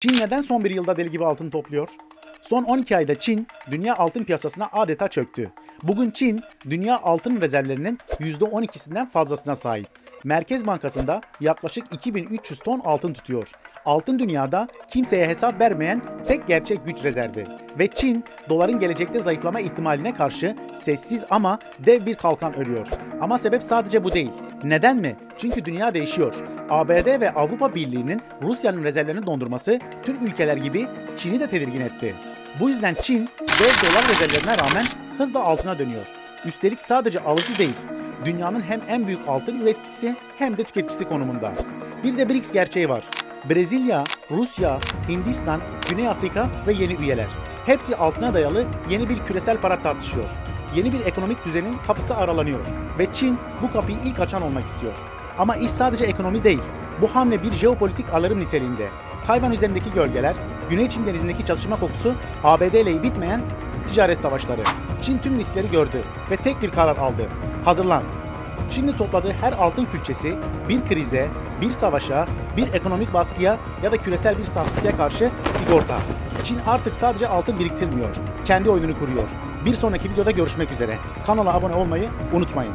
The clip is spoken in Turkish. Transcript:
Çin neden son bir yılda deli gibi altın topluyor? Son 12 ayda Çin, dünya altın piyasasına adeta çöktü. Bugün Çin, dünya altın rezervlerinin %12'sinden fazlasına sahip. Merkez Bankası'nda yaklaşık 2300 ton altın tutuyor. Altın dünyada kimseye hesap vermeyen tek gerçek güç rezervi. Ve Çin, doların gelecekte zayıflama ihtimaline karşı sessiz ama dev bir kalkan örüyor. Ama sebep sadece bu değil. Neden mi? Çünkü dünya değişiyor. ABD ve Avrupa Birliği'nin Rusya'nın rezervlerini dondurması tüm ülkeler gibi Çin'i de tedirgin etti. Bu yüzden Çin dev dolar rezervlerine rağmen hızla altına dönüyor. Üstelik sadece alıcı değil, dünyanın hem en büyük altın üreticisi hem de tüketicisi konumunda. Bir de BRICS gerçeği var. Brezilya, Rusya, Hindistan, Güney Afrika ve yeni üyeler. Hepsi altına dayalı yeni bir küresel para tartışıyor. Yeni bir ekonomik düzenin kapısı aralanıyor ve Çin bu kapıyı ilk açan olmak istiyor. Ama iş sadece ekonomi değil. Bu hamle bir jeopolitik alarm niteliğinde. Tayvan üzerindeki gölgeler, Güney Çin denizindeki çatışma kokusu, ABD ile bitmeyen ticaret savaşları. Çin tüm riskleri gördü ve tek bir karar aldı. Hazırlan. Şimdi topladığı her altın külçesi bir krize, bir savaşa, bir ekonomik baskıya ya da küresel bir sarsıntıya karşı sigorta. Çin artık sadece altın biriktirmiyor. Kendi oyununu kuruyor. Bir sonraki videoda görüşmek üzere. Kanala abone olmayı unutmayın.